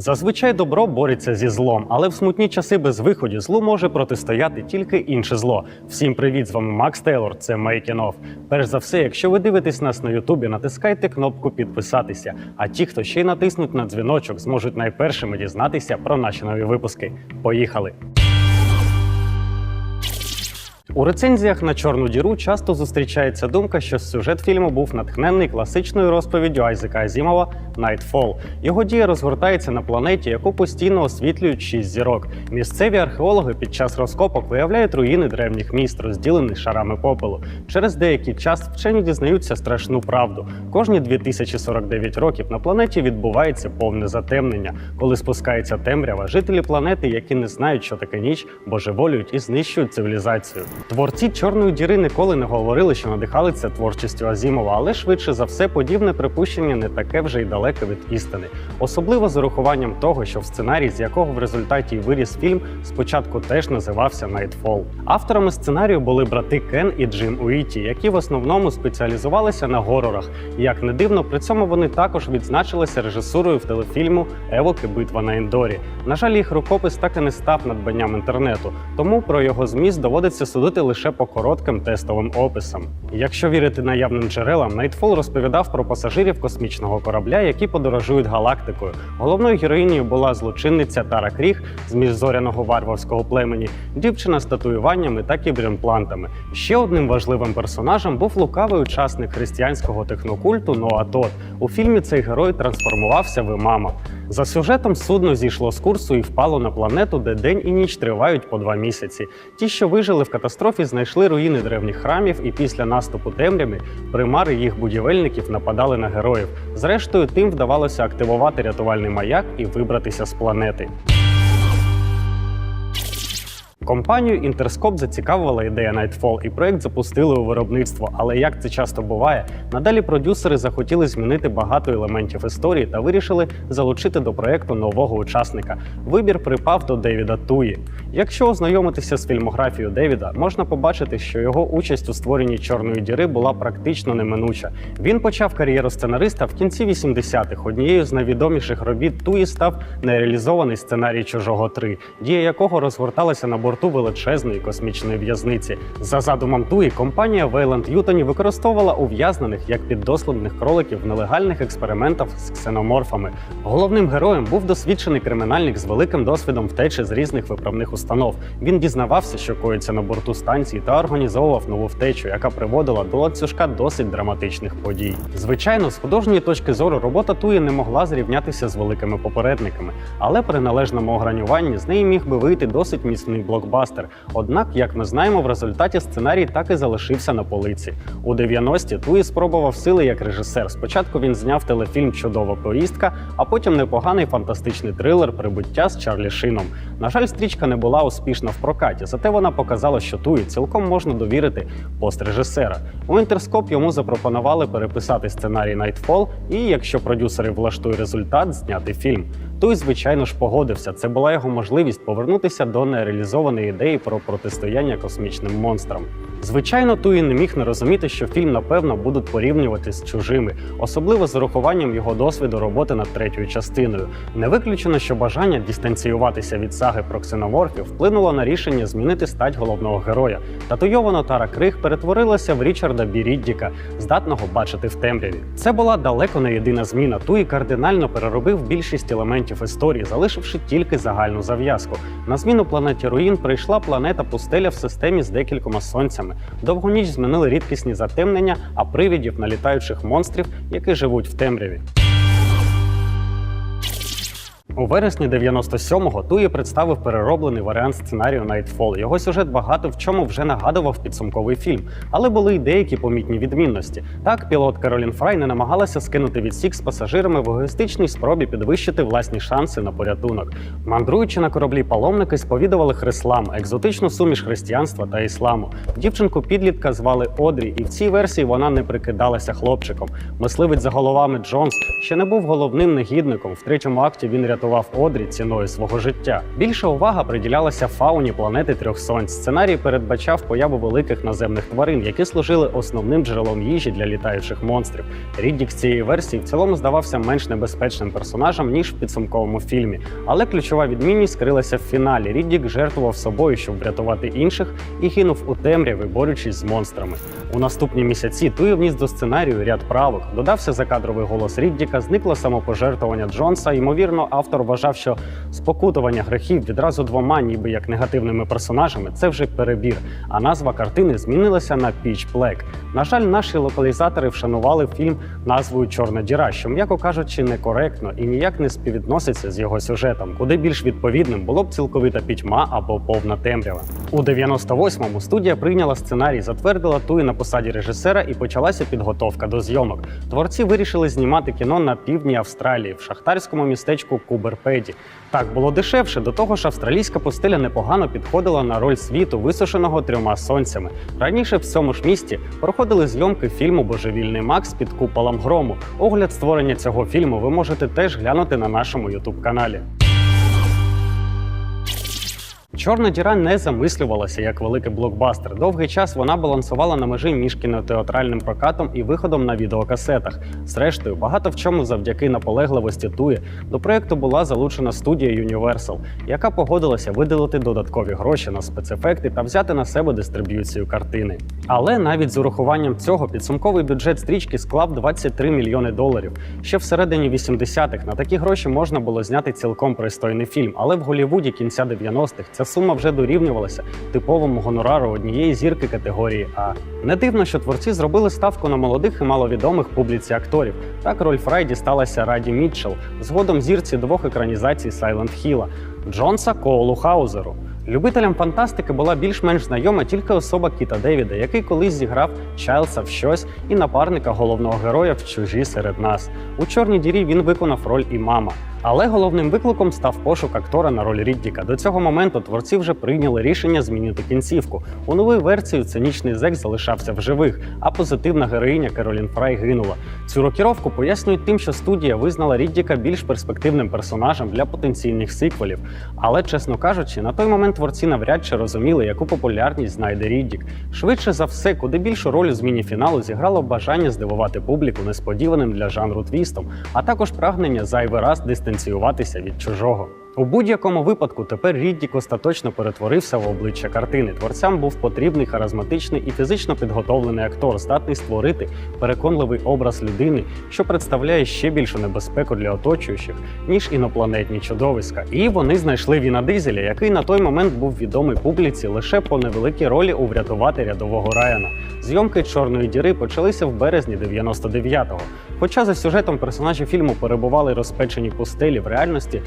Зазвичай добро бореться зі злом, але в смутні часи без виходу злу може протистояти тільки інше зло. Всім привіт! З вами Макс Тейлор. Це Мейкінов. Перш за все, якщо ви дивитесь нас на Ютубі, натискайте кнопку підписатися. А ті, хто ще й натиснуть на дзвіночок, зможуть найпершими дізнатися про наші нові випуски. Поїхали! У рецензіях на чорну діру часто зустрічається думка, що сюжет фільму був натхнений класичною розповіддю Айзека Азімова Nightfall. Його дія розгортається на планеті, яку постійно освітлюють шість зірок. Місцеві археологи під час розкопок виявляють руїни древніх міст, розділені шарами попелу. Через деякий час вчені дізнаються страшну правду. Кожні 2049 років на планеті відбувається повне затемнення. Коли спускається темрява, жителі планети, які не знають, що таке ніч, божеволюють і знищують цивілізацію. Творці чорної діри ніколи не говорили, що надихалися творчістю Азімова, але швидше за все подібне припущення не таке вже й далеке від істини. Особливо з урахуванням того, що в сценарії, з якого в результаті виріс фільм, спочатку теж називався Nightfall. Авторами сценарію були брати Кен і Джим Уіті, які в основному спеціалізувалися на горорах. Як не дивно, при цьому вони також відзначилися режисурою в телефільму Евоки Битва на Ендорі. На жаль, їх рукопис так і не став надбанням інтернету, тому про його зміст доводиться судити лише по коротким тестовим описам. Якщо вірити наявним джерелам, Nightfall розповідав про пасажирів космічного корабля, які подорожують галактикою. Головною героїнею була злочинниця Тара Кріг з міжзоряного варварського племені, дівчина з татуюваннями та кіберімплантами. Ще одним важливим персонажем був лукавий учасник християнського технокульту Ноа Тот. У фільмі цей герой трансформувався в імама. За сюжетом судно зійшло з курсу і впало на планету, де день і ніч тривають по два місяці. Ті, що вижили в катастрофі, знайшли руїни древніх храмів, і після наступу темряви примари їх будівельників нападали на героїв. Зрештою, тим вдавалося активувати рятувальний маяк і вибратися з планети. Компанію Інтерскоп зацікавила ідея Nightfall, і проект запустили у виробництво. Але як це часто буває, надалі продюсери захотіли змінити багато елементів історії та вирішили залучити до проекту нового учасника. Вибір припав до Девіда Туї. Якщо ознайомитися з фільмографією Девіда, можна побачити, що його участь у створенні чорної діри була практично неминуча. Він почав кар'єру сценариста в кінці 80-х. Однією з найвідоміших робіт Туї став нереалізований сценарій чужого 3», дія якого розгорталася на борту величезної космічної в'язниці. За задумом Туї, компанія Weyland Ютоні використовувала ув'язнених як піддослідних кроликів в нелегальних експериментах з ксеноморфами. Головним героєм був досвідчений кримінальник з великим досвідом втечі з різних виправних установ. Він дізнавався, що коїться на борту станції, та організовував нову втечу, яка приводила до ланцюжка досить драматичних подій. Звичайно, з художньої точки зору робота Туї не могла зрівнятися з великими попередниками, але при належному огранюванні з неї міг би вийти досить міцний блокбастер. Однак, як ми знаємо, в результаті сценарій так і залишився на полиці. У 90-ті Туї спробував сили як режисер. Спочатку він зняв телефільм Чудова поїздка, а потім непоганий фантастичний трилер Прибуття з Чарлі Шином. На жаль, стрічка не була успішна в прокаті, зате вона показала, що Туї цілком можна довірити пост режисера. У Інтерскоп йому запропонували переписати сценарій Nightfall і, якщо продюсери влаштують результат, зняти фільм. Той, звичайно ж, погодився. Це була його можливість повернутися до нереалізованої ідеї про протистояння космічним монстрам. Звичайно, Туї не міг не розуміти, що фільм, напевно, будуть порівнювати з чужими, особливо з урахуванням його досвіду роботи над третьою частиною. Не виключено, що бажання дистанціюватися від саги про ксеноморфів вплинуло на рішення змінити стать головного героя. Татуйована Тара Криг перетворилася в Річарда Біріддіка, здатного бачити в темряві. Це була далеко не єдина зміна. Туї кардинально переробив більшість елементів історії, залишивши тільки загальну зав'язку. На зміну планеті руїн прийшла планета пустеля в системі з декількома сонцями. Довгу ніч змінили рідкісні затемнення, а привідів на літаючих монстрів, які живуть в темряві. У вересні 97-го Туї представив перероблений варіант сценарію Nightfall. Його сюжет багато в чому вже нагадував підсумковий фільм, але були й деякі помітні відмінності. Так, пілот Каролін Фрай не намагалася скинути відсік з пасажирами в егоїстичній спробі підвищити власні шанси на порятунок. Мандруючи на кораблі, паломники сповідували хрислам, екзотичну суміш християнства та ісламу. Дівчинку підлітка звали Одрі, і в цій версії вона не прикидалася хлопчиком. Мисливець за головами Джонс ще не був головним негідником. В третьому акті він рятував врятував Одрі ціною свого життя. Більша увага приділялася фауні планети трьох сонць. Сценарій передбачав появу великих наземних тварин, які служили основним джерелом їжі для літаючих монстрів. Ріддік з цієї версії в цілому здавався менш небезпечним персонажем ніж в підсумковому фільмі. Але ключова відмінність скрилася в фіналі. Ріддік жертвував собою, щоб врятувати інших, і кинув у темряви, борючись з монстрами. У наступні місяці Туї вніс до сценарію ряд правок. Додався закадровий голос Ріддіка, зникло самопожертвування Джонса. Ймовірно, автор вважав, що спокутування грехів відразу двома, ніби як негативними персонажами, це вже перебір. А назва картини змінилася на Піч Блек. На жаль, наші локалізатори вшанували фільм назвою Чорна діра, що, м'яко кажучи, некоректно і ніяк не співвідноситься з його сюжетом, куди більш відповідним було б цілковита пітьма або повна темрява. У 98-му студія прийняла сценарій, затвердила туї на посаді режисера і почалася підготовка до зйомок. Творці вирішили знімати кіно на півдні Австралії в шахтарському містечку Куберпеді. Так було дешевше. До того ж, австралійська пустеля непогано підходила на роль світу, висушеного трьома сонцями. Раніше в цьому ж місті проходили зйомки фільму Божевільний Макс під куполом грому. Огляд створення цього фільму ви можете теж глянути на нашому ютуб каналі. Чорна діра не замислювалася як великий блокбастер. Довгий час вона балансувала на межі між кінотеатральним прокатом і виходом на відеокасетах. Зрештою, багато в чому завдяки наполегливості Туї до проекту була залучена студія Universal, яка погодилася виділити додаткові гроші на спецефекти та взяти на себе дистриб'юцію картини. Але навіть з урахуванням цього підсумковий бюджет стрічки склав 23 мільйони доларів. Ще всередині 80-х на такі гроші можна було зняти цілком пристойний фільм, але в Голлівуді кінця 90-х ця сума вже дорівнювалася типовому гонорару однієї зірки категорії А. Не дивно, що творці зробили ставку на молодих і маловідомих публіці акторів. Так роль Фрай дісталася Раді Мітчелл, згодом зірці двох екранізацій Сайлент Хіла Джонса Коулу Хаузеру. Любителям фантастики була більш-менш знайома тільки особа Кіта Девіда, який колись зіграв Чайлса в щось і напарника головного героя в чужі серед нас. У чорній дірі він виконав роль і мама. Але головним викликом став пошук актора на роль Ріддіка. До цього моменту творці вже прийняли рішення змінити кінцівку. У новій версії цинічний зек залишався в живих, а позитивна героїня Керолін Фрай гинула. Цю рокіровку пояснюють тим, що студія визнала Ріддіка більш перспективним персонажем для потенційних сиквелів. Але, чесно кажучи, на той момент творці навряд чи розуміли, яку популярність знайде Ріддік. Швидше за все, куди більшу роль у зміні фіналу зіграло бажання здивувати публіку несподіваним для жанру твістом, а також прагнення зайвий раз дистанціюватися від чужого. У будь-якому випадку тепер Ріддік остаточно перетворився в обличчя картини. Творцям був потрібний харизматичний і фізично підготовлений актор, здатний створити переконливий образ людини, що представляє ще більшу небезпеку для оточуючих, ніж інопланетні чудовиська. І вони знайшли Віна Дизеля, який на той момент був відомий публіці лише по невеликій ролі у врятувати рядового Райана. Зйомки чорної діри почалися в березні 99-го. Хоча за сюжетом персонажі фільму перебували розпечені пустелі в реальності,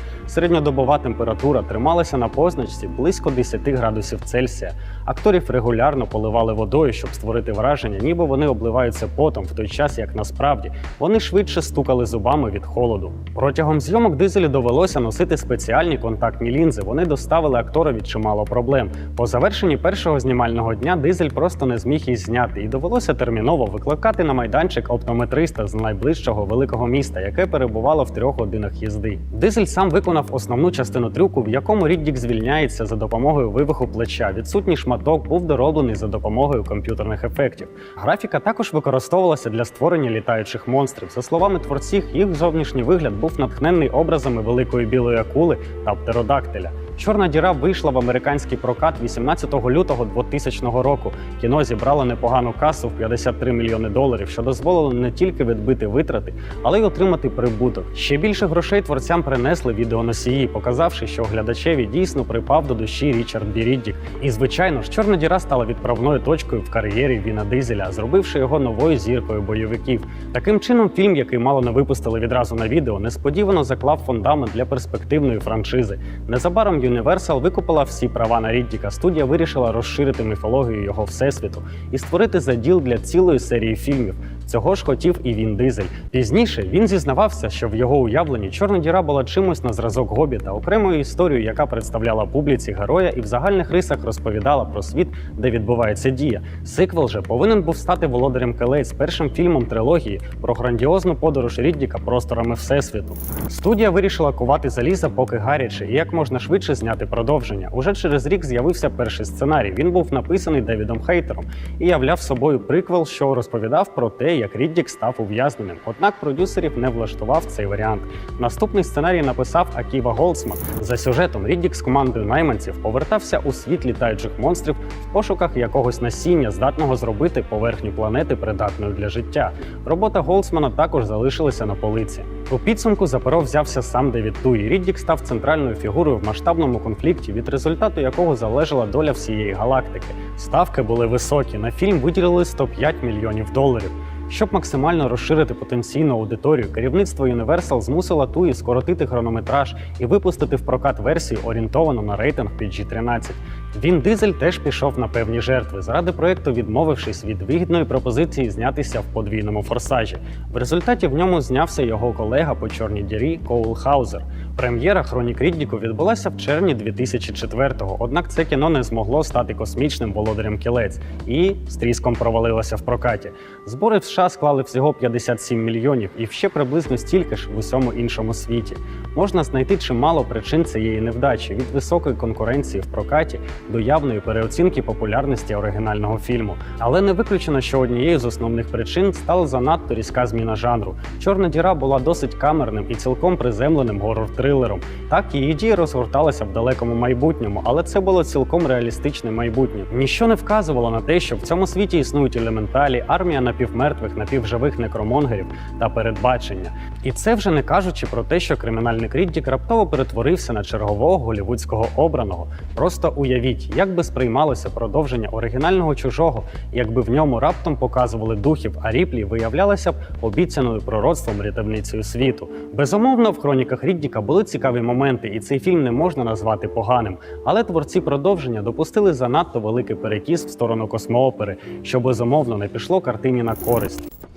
середньодобова температура трималася на позначці близько 10 градусів Цельсія. Акторів регулярно поливали водою, щоб створити враження, ніби вони обливаються потом, в той час як насправді вони швидше стукали зубами від холоду. Протягом зйомок дизелі довелося носити спеціальні контактні лінзи. Вони доставили акторові чимало проблем. По завершенні першого знімального дня дизель просто не зміг їх зняти, і довелося терміново викликати на майданчик оптометриста з найближчого великого міста, яке перебувало в трьох годинах їзди. Дизель сам виконав основну частину трюку, в якому Ріддік звільняється за допомогою вивиху плеча. Відсутній шматок був дороблений за допомогою комп'ютерних ефектів. Графіка також використовувалася для створення літаючих монстрів. За словами творців, їх зовнішній вигляд був натхнений образами великої білої акули та птеродактиля. Чорна діра вийшла в американський прокат 18 лютого 2000 року. Кіно зібрало непогану касу в 53 мільйони доларів, що дозволило не тільки відбити витрати, але й отримати прибуток. Ще більше грошей творцям принесли відеоносії, показавши, що глядачеві дійсно припав до душі Річард Біріддік. І звичайно ж, чорна діра стала відправною точкою в кар'єрі Віна Дизеля, зробивши його новою зіркою бойовиків. Таким чином, фільм, який мало не випустили відразу на відео, несподівано заклав фундамент для перспективної франшизи. Незабаром Universal викупила всі права на Ріддіка. Студія вирішила розширити міфологію його всесвіту і створити заділ для цілої серії фільмів. Цього ж хотів і він дизель. Пізніше він зізнавався, що в його уявленні чорна діра була чимось на зразок гобіта, окремою історією, яка представляла публіці героя і в загальних рисах розповідала про світ, де відбувається дія. Сиквел же повинен був стати володарем Келець першим фільмом трилогії про грандіозну подорож Ріддіка просторами всесвіту. Студія вирішила кувати заліза, поки гаряче, і як можна швидше зняти продовження. Уже через рік з'явився перший сценарій. Він був написаний Девідом Хейтером і являв собою приквел, що розповідав про те, як Ріддік став ув'язненим. Однак продюсерів не влаштував цей варіант. Наступний сценарій написав Аківа Голдсман. За сюжетом Ріддік з командою найманців повертався у світ літаючих монстрів в пошуках якогось насіння, здатного зробити поверхню планети придатною для життя. Робота Голдсмана також залишилася на полиці. У підсумку за перо взявся сам Девід Туї. Ріддік став центральною фігурою в масштабному конфлікті, від результату якого залежала доля всієї галактики. Ставки були високі. На фільм виділили 105 мільйонів доларів. Щоб максимально розширити потенційну аудиторію, керівництво Universal змусило Туї скоротити хронометраж і випустити в прокат версію, орієнтовану на рейтинг PG-13. Він дизель теж пішов на певні жертви, заради проекту відмовившись від вигідної пропозиції знятися в подвійному форсажі. В результаті в ньому знявся його колега по чорній дірі Коул Хаузер. Прем'єра Хронік Ріддіку відбулася в червні 2004-го, однак це кіно не змогло стати космічним володарем кілець і з тріском провалилося в прокаті. Збори в США склали всього 57 мільйонів і ще приблизно стільки ж в усьому іншому світі. Можна знайти чимало причин цієї невдачі від високої конкуренції в прокаті до явної переоцінки популярності оригінального фільму. Але не виключено, що однією з основних причин стала занадто різка зміна жанру. Чорна діра була досить камерним і цілком приземленим горор-трилером. Так її дії розгорталися в далекому майбутньому, але це було цілком реалістичне майбутнє. Ніщо не вказувало на те, що в цьому світі існують елементалі, армія напівмертвих, напівживих некромонгерів та передбачення. І це вже не кажучи про те, що кримінальник Ріддік раптово перетворився на чергового голівудського обраного. Просто уявіть, як би сприймалося продовження оригінального чужого, якби в ньому раптом показували духів, а ріплі виявлялася б обіцяною пророцтвом рятівницею світу. Безумовно, в хроніках Ріддіка були цікаві моменти, і цей фільм не можна назвати поганим. Але творці продовження допустили занадто великий перекіс в сторону космоопери, що безумовно не пішло картині на користь.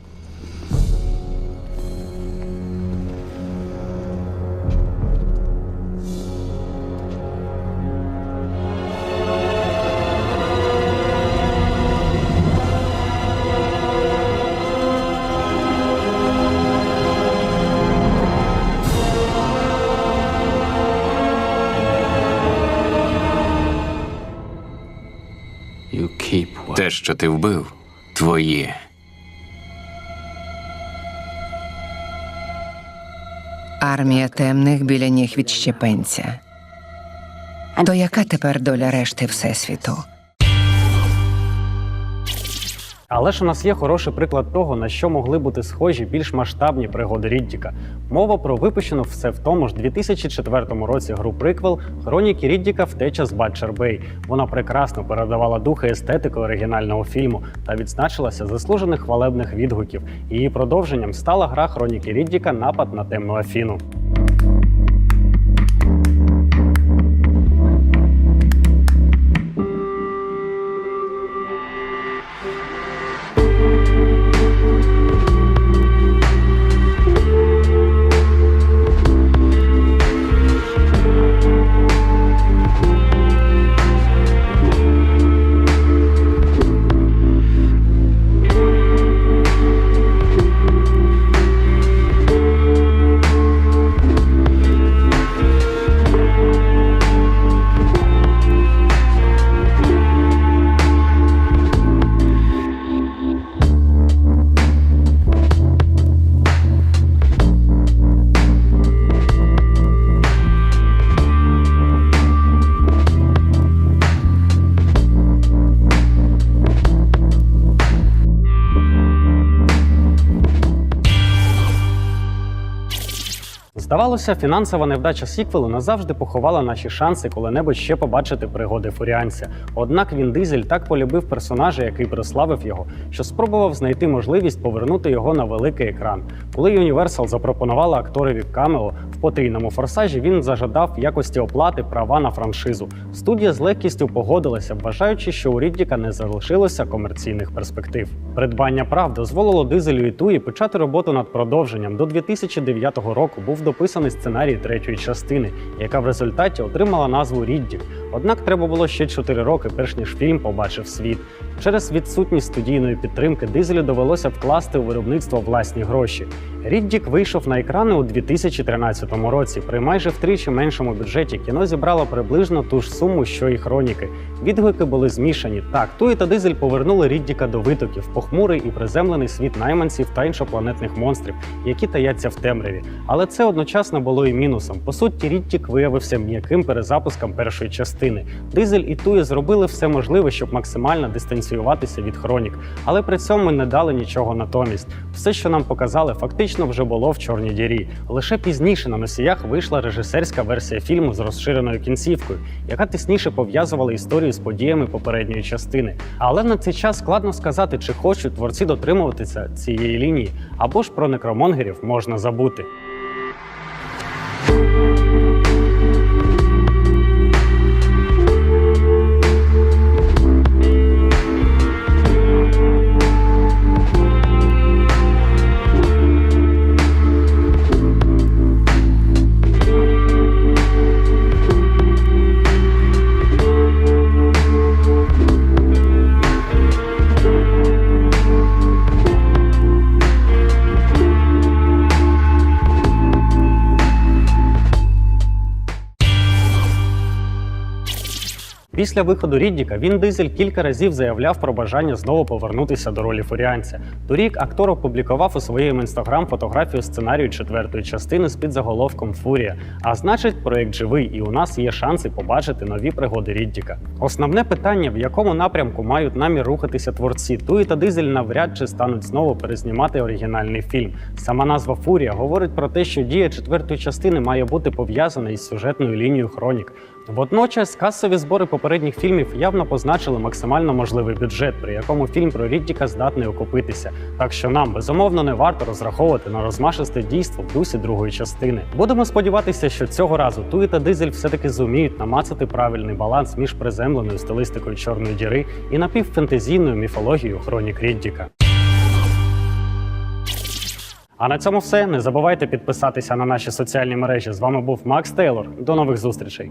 Те, що ти вбив, твоє. Армія темних біля ніг відщепенця. То яка тепер доля решти Всесвіту? Але ж у нас є хороший приклад того, на що могли бути схожі більш масштабні пригоди Ріддіка. Мова про випущену все в тому ж 2004 році гру приквел Хроніки Ріддіка Втеча з Батчер Бей. Вона прекрасно передавала дух і естетику оригінального фільму та відзначилася заслужених хвалебних відгуків. Її продовженням стала гра Хроніки Ріддіка Напад на темну Афіну. Здавалося, фінансова невдача сіквелу назавжди поховала наші шанси коли-небудь ще побачити пригоди фуріанця. Однак він дизель так полюбив персонажа, який прославив його, що спробував знайти можливість повернути його на великий екран. Коли Universal запропонувала акторові камео в потрійному форсажі, він зажадав якості оплати права на франшизу. Студія з легкістю погодилася, вважаючи, що у Ріддіка не залишилося комерційних перспектив. Придбання прав дозволило дизелю і Туї почати роботу над продовженням. До 2009 року був дописаний сценарій третьої частини, яка в результаті отримала назву Ріддік. Однак треба було ще 4 роки, перш ніж фільм побачив світ. Через відсутність студійної підтримки дизелю довелося вкласти у виробництво власні гроші. Ріддік вийшов на екрани у 2013 році. При майже втричі меншому бюджеті кіно зібрало приблизно ту ж суму, що і хроніки. Відгуки були змішані. Так, Туї та Дизель повернули Ріддіка до витоків, похмурий і приземлений світ найманців та іншопланетних монстрів, які таяться в темряві. Але це одночасно було і мінусом. По суті, Ріддік виявився м'яким перезапуском першої частини. Дизель і Туї зробили все можливе, щоб максимально дистанціюватися від хронік, але при цьому не дали нічого натомість. Все, що нам показали, фактично вже було в чорній дірі. Лише пізніше на носіях вийшла режисерська версія фільму з розширеною кінцівкою, яка тисніше пов'язувала історію з подіями попередньої частини. Але на цей час складно сказати, чи хочуть творці дотримуватися цієї лінії, або ж про некромонгерів можна забути. Після виходу Ріддіка він Дизель кілька разів заявляв про бажання знову повернутися до ролі фуріанця. Торік актор опублікував у своєму інстаграм фотографію сценарію четвертої частини з підзаголовком Фурія. А значить, проект живий, і у нас є шанси побачити нові пригоди Ріддіка. Основне питання, в якому напрямку мають намір рухатися творці. Туї та Дизель навряд чи стануть знову перезнімати оригінальний фільм. Сама назва Фурія говорить про те, що дія четвертої частини має бути пов'язана із сюжетною лінією Хронік. Водночас касові збори попередніх фільмів явно позначили максимально можливий бюджет, при якому фільм про Ріддіка здатний окупитися. Так що нам безумовно не варто розраховувати на розмашисте дійство в дусі другої частини. Будемо сподіватися, що цього разу Туї та Дизель все-таки зуміють намацати правильний баланс між приземленою стилистикою чорної діри і напівфентезійною міфологією хронік Ріддіка. А на цьому все. Не забувайте підписатися на наші соціальні мережі. З вами був Макс Тейлор. До нових зустрічей.